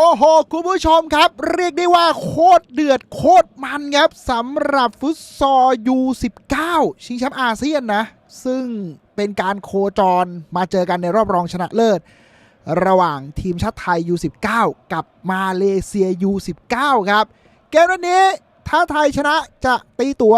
โอ้โห คุณผู้ชมครับ เรียกได้ว่าโคตรเดือดโคตรมันครับสำหรับฟุตซอลยู19ชิงแชมป์อาเซียนนะ ซึ่งเป็นการโคจรมาเจอกันในรอบรองชนะเลิศ ระหว่างทีมชาติไทย U19 กับมาเลเซีย U19 ครับ เกมวันนี้ถ้าไทยชนะจะตีตัว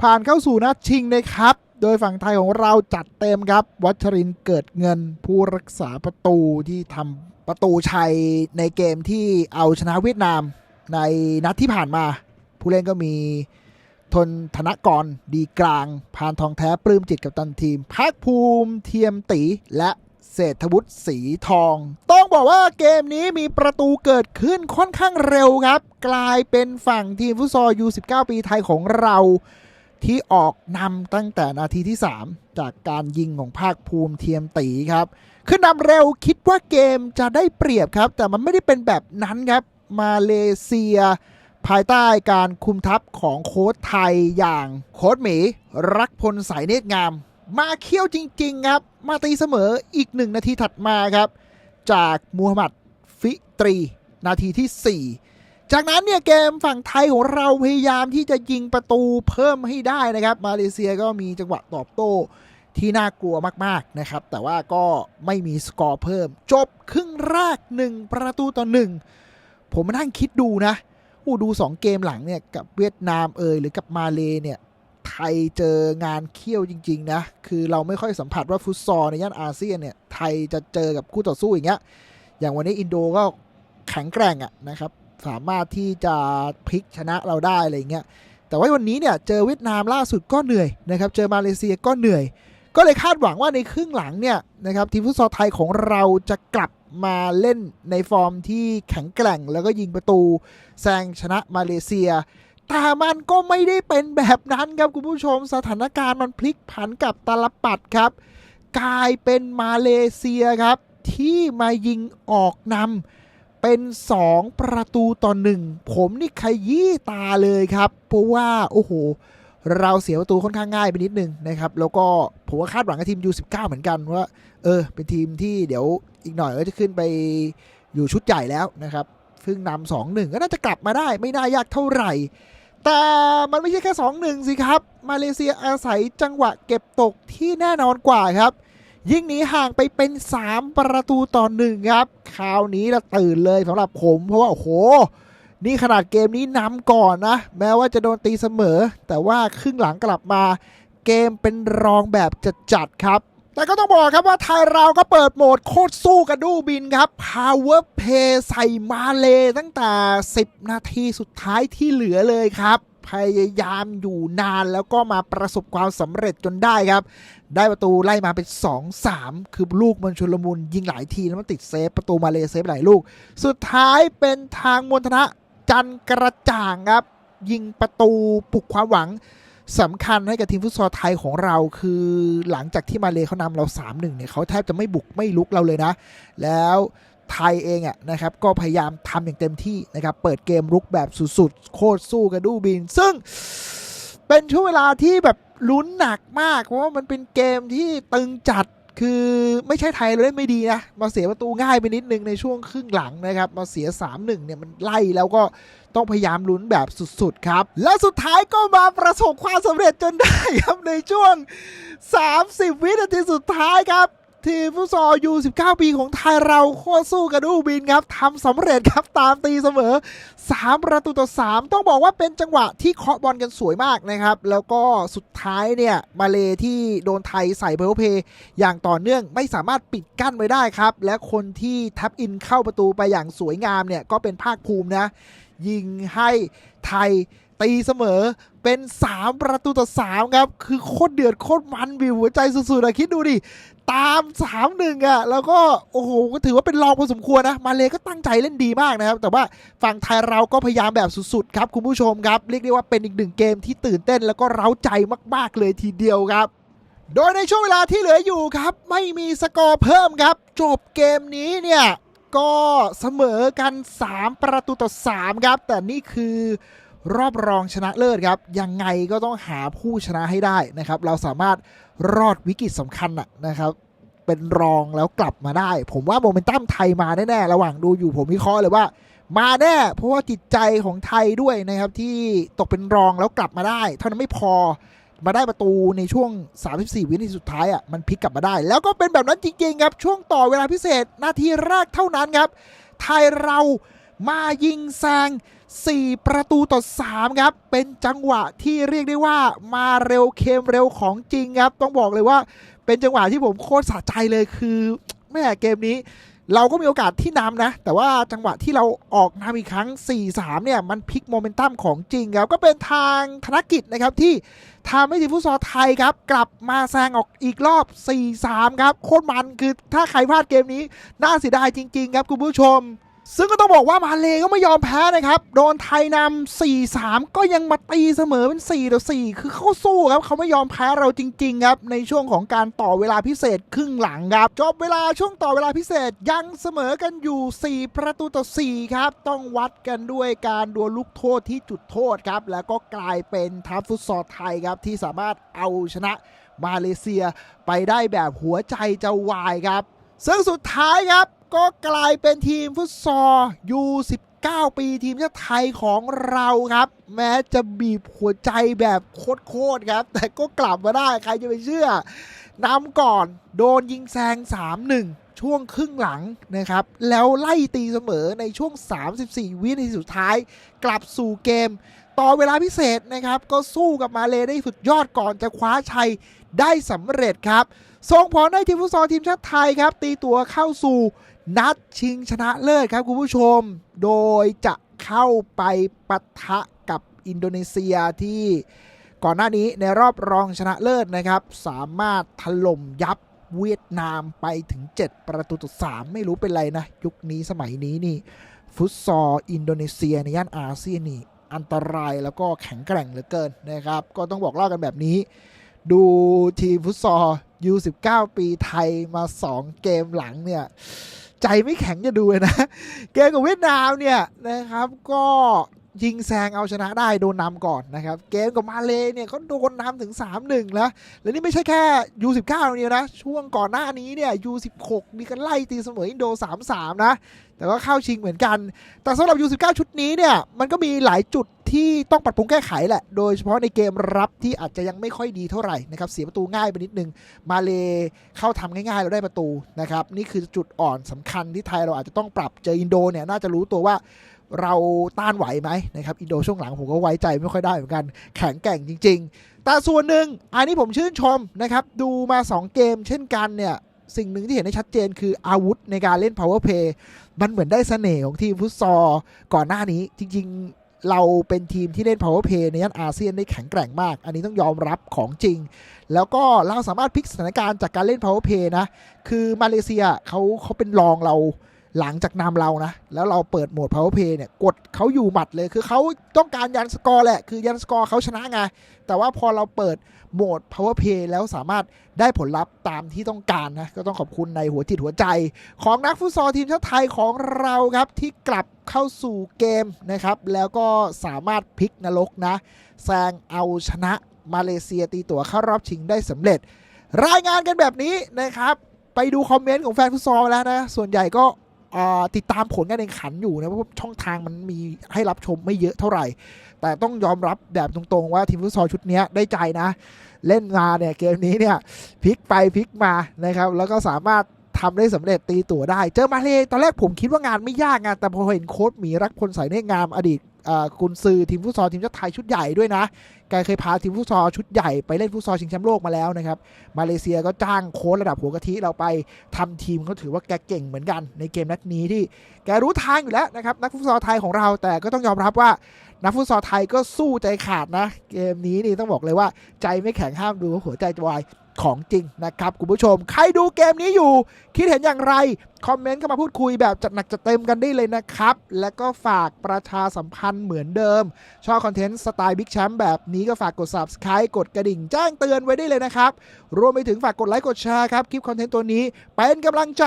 ผ่านเข้าสู่นัดชิงนะครับ โดยฝั่งไทยของเราจัดเต็มครับ วัชรินเกิดเงินผู้รักษาประตูที่ทำ ประตูชัยในเกมที่เอาชนะเวียดนามในนัดที่ผ่านมา ผู้เล่นก็มีทนธนกรดีกลาง พานทองแท้ปลื้มจิตกับตันทีมภาคภูมิเทียมตีและเศรษฐวุฒิสีทอง ต้องบอกว่าเกมนี้มีประตูเกิดขึ้นค่อนข้างเร็วครับ กลายเป็นฝั่งทีมฟุตซอลยู19 ปีไทยของเรา ที่ออกนำตั้งแต่นาทีที่ 3 จากการยิงของภาคภูมิเทียมตีครับ ขึ้นนำเร็วคิดว่าเกมจะได้เปรียบครับ แต่มันไม่ได้เป็นแบบนั้นครับ มาเลเซีย ภายใต้การคุมทัพของโค้ชไทยอย่างโค้ชหมี รักพลสายเนตรงาม มาเคี่ยวจริง ๆ ครับ มาตีเสมออีกหนึ่งนาทีถัดมาครับ จากมูฮัมหมัดฟิตรี นาทีที่ 4 จากนั้นเนี่ยเกมฝั่งไทยของเราพยายามที่จะยิงประตูเพิ่มให้ได้นะครับ มาเลเซียก็มีจังหวะตอบโต้ ที่น่ากลัวมากๆนะครับ แต่ว่าก็ไม่มีสกอร์เพิ่ม จบครึ่งแรก1 ประตูต่อ 1 ผมมานั่งคิดดูนะอู้ดู 2 เกมหลังเนี่ย กับเวียดนามเอยหรือกับมาเลเนี่ย ไทยเจองานเขี้ยวจริง ๆ นะ คือเราไม่ค่อยสัมผัสว่าฟุตซอลในย่านอาเซียนเนี่ย ไทยจะเจอกับคู่ต่อสู้อย่างเงี้ยอย่างวันนี้อินโดก็แข็งแกร่งอะนะครับสามารถที่จะพลิกชนะเราได้อะไรเงี้ยแต่ว่าวันนี้เนี่ยเจอเวียดนามล่าสุดก็เหนื่อยนะครับ เจอมาเลเซียก็เหนื่อย ก็เลยคาดหวังว่าในครึ่งหลังเนี่ยนะครับทีมฟุตซอลไทยของเราจะกลับมาเล่นในฟอร์มที่แข็งแกร่ง แล้วก็ยิงประตูแซงชนะมาเลเซีย แต่มันก็ไม่ได้เป็นแบบนั้นครับคุณผู้ชมสถานการณ์มันพลิกผันกับตลปัดครับ กลายเป็นมาเลเซียครับ ที่มายิงออกนำเป็น 2 ประตูต่อหนึ่งผมนี่ขยี้ตาเลยครับ เพราะว่าโอ้โห เราเสียประตูค่อนข้างง่ายไปนิดนึงนะครับ แล้วก็ผมว่าคาดหวังกับทีม U19 เหมือนกันว่า เออ เป็นทีมที่เดี๋ยวอีกหน่อยก็จะขึ้นไปอยู่ชุดใหญ่แล้วนะครับซึ่งนำสองหนึ่งก็น่าจะกลับมาได้ไม่น่ายากเท่าไหร่ แต่มันไม่ใช่แค่ 2-1 สิครับ มาเลเซียอาศัยจังหวะเก็บตกที่แน่นอนกว่าครับ ยิ่งหนีห่างไปเป็น 3 ประตูต่อหนึ่งครับ คราวนี้ละตื่นเลยสำหรับผมเพราะว่าโอ้โห นี่ขนาดเกมนี้นำก่อนนะ แม้ว่าจะโดนตีเสมอ แต่ว่าครึ่งหลังกลับมา เกมเป็นรองแบบจัดๆครับ แต่ก็ต้องบอกครับว่าไทยเราก็เปิดโหมดโคตรสู้กับดูบินครับ Power Play ใส่มาเลตั้งแต่ 10 นาทีสุดท้ายที่เหลือเลยครับพยายามอยู่นานแล้วก็มาประสบความสำเร็จจนได้ครับ ได้ประตูไล่มาเป็น 2-3 คือลูกมันชุลมุนยิงหลายทีแล้วมันติดเซฟประตูมาเลเซฟหลายลูก สุดท้ายเป็นทางมนทนะ จันกระจ่างครับ ยิงประตูปลุกความหวังสำคัญให้กับทีมฟุตซอลไทยของเราคือหลังจากที่มาเลเขานำเรา 3-1เนี่ยเขาแทบจะไม่บุกไม่ลุกเราเลยนะ แล้วไทยเองอะนะครับก็พยายามทำอย่างเต็มที่นะครับ เปิดเกมรุกแบบสุดๆ โคตรสู้กับดูบิน ซึ่งเป็นช่วงเวลาที่แบบลุ้นหนักมาก เพราะว่ามันเป็นเกมที่ตึงจัด คือไม่ใช่ไทยเราเล่นไม่ดีนะ มาเสียประตูง่ายไปนิดนึงในช่วงครึ่งหลังนะครับ มาเสีย 3-1 เนี่ยมันไล่แล้วก็ต้องพยายามลุ้นแบบสุดๆครับ และสุดท้ายก็มาประสบความสำเร็จจนได้ครับในช่วง 30 วินาทีสุดท้ายครับ ทีมฟุตซอลยู19 ปีของไทยเราโคตรสู้กับดูบินครับทำสำเร็จครับตามตีเสมอ 3 ประตูต่อ 3 ต้องบอกว่าเป็นจังหวะที่เคาะบอลกันสวยมากนะครับ แล้วก็สุดท้ายเนี่ย มาเลที่โดนไทยใส่เบลเพย์อย่างต่อเนื่องไม่สามารถปิดกั้นไว้ได้ครับ และคนที่ทับอินเข้าประตูไปอย่างสวยงามเนี่ยก็เป็นภาคภูมินะ ยิงให้ไทย ตีเสมอเป็น 3 ประตูต่อ 3 ครับ คือโคตรเดือดโคตรมันวิวหัวใจสุดๆอะคิดดูดิ ตาม 3-1อะแล้วก็ โอ้โห ก็ถือว่าเป็นรองพอสมควรนะ มาเลก็ตั้งใจเล่นดีมากนะครับ แต่ว่าฝั่งไทยเราก็พยายามแบบสุดๆ ครับ คุณผู้ชมครับ เรียกได้ว่าเป็นอีกหนึ่งเกมที่ตื่นเต้นแล้วก็เร้าใจมากๆเลยทีเดียวครับโดยในช่วงเวลาที่เหลืออยู่ครับ ไม่มีสกอร์เพิ่มครับ จบเกมนี้เนี่ย ก็เสมอกัน 3 ประตูต่อ 3 ครับ แต่นี่คือ รอบรองชนะเลิศครับ ยังไงก็ต้องหาผู้ชนะให้ได้นะครับ เราสามารถรอดวิกฤตสำคัญน่ะนะครับ เป็นรองแล้วกลับมาได้ ผมว่าโมเมนตัมไทยมาแน่ๆ ระหว่างดูอยู่ผมวิเคราะห์เลยว่า มาแน่ เพราะว่าจิตใจของไทยด้วยนะครับ ที่ตกเป็นรองแล้วกลับมาได้ เท่านั้นไม่พอมาได้ประตูในช่วง 34 วินาทีสุดท้ายอะมันพลิกกลับมาได้ แล้วก็เป็นแบบนั้นจริงๆครับ ช่วงต่อเวลาพิเศษนาทีแรกเท่านั้นครับ ไทยเรา มายิงแซง 4 ประตูต่อ 3 ครับ เป็นจังหวะที่เรียกได้ว่ามาเร็วเคมเร็วของจริงครับ ต้องบอกเลยว่าเป็นจังหวะที่ผมโคตรสะใจเลยคือแม่เกมนี้เราก็มีโอกาสที่นำนะ แต่ว่าจังหวะที่เราออกนำอีกครั้ง 4-3 เนี่ย มันพลิกโมเมนตัมของจริงครับ ก็เป็นทางธนกิจนะครับที่ทำให้ทีมฟุตซอลไทยครับ กลับมาแซงออกอีกรอบ 4-3 ครับ โคตรมันคือถ้าใครพลาดเกมนี้ น่าเสียดายจริง ๆ ครับคุณผู้ชม ซึ่งก็ต้องบอกว่ามาเลก็ไม่ยอมแพ้นะครับ โดนไทยนำ 4-3 ก็ยังมาตีเสมอเป็น4ต่อ4คือเขาสู้ครับ เขาไม่ยอมแพ้เราจริง ๆ ครับ ในช่วงของการต่อเวลาพิเศษครึ่งหลังครับ จบเวลาช่วงต่อเวลาพิเศษยังเสมอกันอยู่ 4 ประตูต่อ 4 ครับ ต้องวัดกันด้วยการดวลลูกโทษที่จุดโทษครับ แล้วก็กลายเป็นทัพฟุตซอลไทยครับที่สามารถเอาชนะมาเลเซียไปได้แบบหัวใจจะวายครับ ซึ่งสุดท้ายครับ ก็กลายเป็นทีมฟุตซอลยู19 ปีทีมชาติไทยของเราครับ แม้จะบีบหัวใจแบบโคตรๆครับ แต่ก็กลับมาได้ใครจะไปเชื่อนำก่อนโดนยิงแซง 3-1 ช่วงครึ่งหลังนะครับ แล้วไล่ตีเสมอในช่วง 34 วินาทีสุดท้าย กลับสู่เกม ต่อเวลาพิเศษนะครับ ก็สู้กับมาเลได้สุดยอดก่อนจะคว้าชัยได้สำเร็จครับส่งผลให้ทีมฟุตซอลทีมชาติไทยครับ ตีตัวเข้าสู่ นัดชิงชนะเลิศครับคุณผู้ชม โดยจะเข้าไปปะทะกับอินโดนีเซียที่ก่อนหน้านี้ในรอบรองชนะเลิศนะครับ สามารถถล่มยับเวียดนามไปถึง 7 ประตูต่อ3ไม่รู้เป็นไรนะ ยุคนี้สมัยนี้นี่ ฟุตซอลอินโดนีเซียในย่านอาเซียนนี่ อันตรายแล้วก็แข็งแกร่งเหลือเกินนะครับ ก็ต้องบอกเล่ากันแบบนี้ ดูทีมฟุตซอลยู19 ปีไทยมา 2 เกมหลังเนี่ย ใจไม่แข็งจะดูเลยนะ เกมกับเวียดนามเนี่ยนะครับ ก็ ยิงแซงเอาชนะได้โดนนำก่อนนะครับ เกมกับมาเลเนี่ยเขาโดนนำถึง 3-1 แล้ว และนี่ไม่ใช่แค่ U19 เดียวนะ ช่วงก่อนหน้านี้เนี่ย U16 มีกันไล่ตีเสมออินโด 3-3 นะ แต่ก็เข้าชิงเหมือนกัน แต่สำหรับ U19 ชุดนี้เนี่ยมันก็มีหลายจุดที่ต้องปรับปรุงแก้ไขแหละ โดยเฉพาะในเกมรับที่อาจจะยังไม่ค่อยดีเท่าไหร่นะครับ เสียประตูง่ายไปนิดนึง มาเลเข้าทำง่ายๆเราได้ประตูนะครับ นี่คือจุดอ่อนสำคัญที่ไทยเราอาจจะต้องปรับ เจออินโดเนี่ยน่าจะรู้ตัวว่า เราต้านไหวไหมนะครับอินโดช่วงหลังผมก็ไว้ใจไม่ค่อยได้เหมือนกันแข็งแกร่งจริง ๆ แต่ส่วนหนึ่งอันนี้ผมชื่นชมนะครับดูมา 2 เกมเช่นกันเนี่ยสิ่งหนึ่งที่เห็นได้ชัดเจนคืออาวุธในการเล่น power play มันเหมือนได้เสน่ห์ของทีมฟุตซอลก่อนหน้านี้จริง ๆ เราเป็นทีมที่เล่น power play ในย่านอาเซียนได้แข็งแกร่งมาก อันนี้ต้องยอมรับของจริง แล้วก็เราสามารถพลิกสถานการณ์จากการเล่น power play นะ คือมาเลเซียเขาเขาเป็นรองเรา หลังจากนำเรานะ แล้วเราเปิดโหมด power play เนี่ยกดเขาอยู่หมัดเลย คือเขาต้องการยันสกอร์แหละ คือยันสกอร์เขาชนะไง แต่ว่าพอเราเปิดโหมด power play แล้วสามารถได้ผลลัพธ์ตามที่ต้องการนะ ก็ต้องขอบคุณในหัวจิตหัวใจ ของนักฟุตซอลทีมชาติไทยของเราครับ ที่กลับเข้าสู่เกมนะครับ แล้วก็สามารถพลิกนรกนะแซงเอาชนะมาเลเซียตีตั๋วเข้ารอบชิงได้สำเร็จ รายงานกันแบบนี้นะครับไปดูคอมเมนต์ของแฟนฟุตซอลแล้วนะ ส่วนใหญ่ก็ ติดตามผลการแข่งขันอยู่นะเพราะช่องทางมันมีให้รับชมไม่เยอะเท่าไหร่ แต่ต้องยอมรับแบบตรงๆว่าทีมฟุตซอลชุดนี้ได้ใจนะ เล่นมาเนี่ยเกมนี้เนี่ยพลิกไปพลิกมานะครับแล้วก็สามารถทำได้สำเร็จตีตั๋วได้ เจอมาเลยตอนแรกผมคิดว่างานไม่ยากงานแต่พอเห็นโค้ชหมีรักพลสายเนงามอดีต กุนซือทีมฟุตซอลทีมชาติไทยชุดใหญ่ด้วยนะ แกเคยพาทีมฟุตซอลชุดใหญ่ไปเล่นฟุตซอลชิงแชมป์โลกมาแล้วนะครับ มาเลเซียก็จ้างโค้ชระดับหัวกะทิเราไปทำทีมเขาถือว่าแกเก่งเหมือนกันในเกมนัดนี้ที่แกรู้ทางอยู่แล้วนะครับนักฟุตซอลไทยของเราแต่ก็ต้องยอมรับว่านักฟุตซอลไทยก็สู้ใจขาดนะ เกมนี้นี่ต้องบอกเลยว่าใจไม่แข็งห้ามดูหัวใจจะวาย ของจริงนะครับคุณผู้ชม ใครดูเกมนี้อยู่ คิดเห็นอย่างไร คอมเมนต์เข้ามาพูดคุยแบบจัดหนักจัดเต็มกันได้เลยนะครับ และก็ฝากประชาสัมพันธ์เหมือนเดิม ชอบคอนเทนต์สไตล์บิ๊กแชมป์แบบนี้ก็ฝากกด subscribe กดกระดิ่งแจ้งเตือนไว้ได้เลยนะครับ รวมไปถึงฝากกดไลค์กดแชร์ครับคลิปคอนเทนต์ตัวนี้เป็นกำลังใจ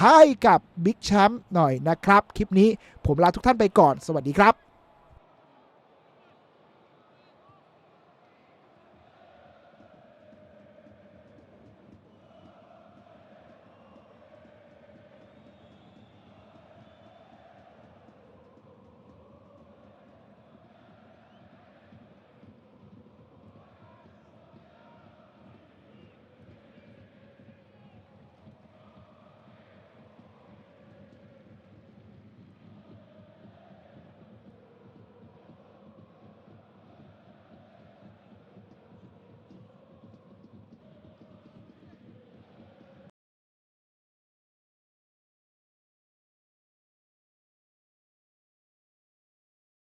ให้กับบิ๊กแชมป์หน่อยนะครับ คลิปนี้ผมลาทุกท่านไปก่อน สวัสดีครับ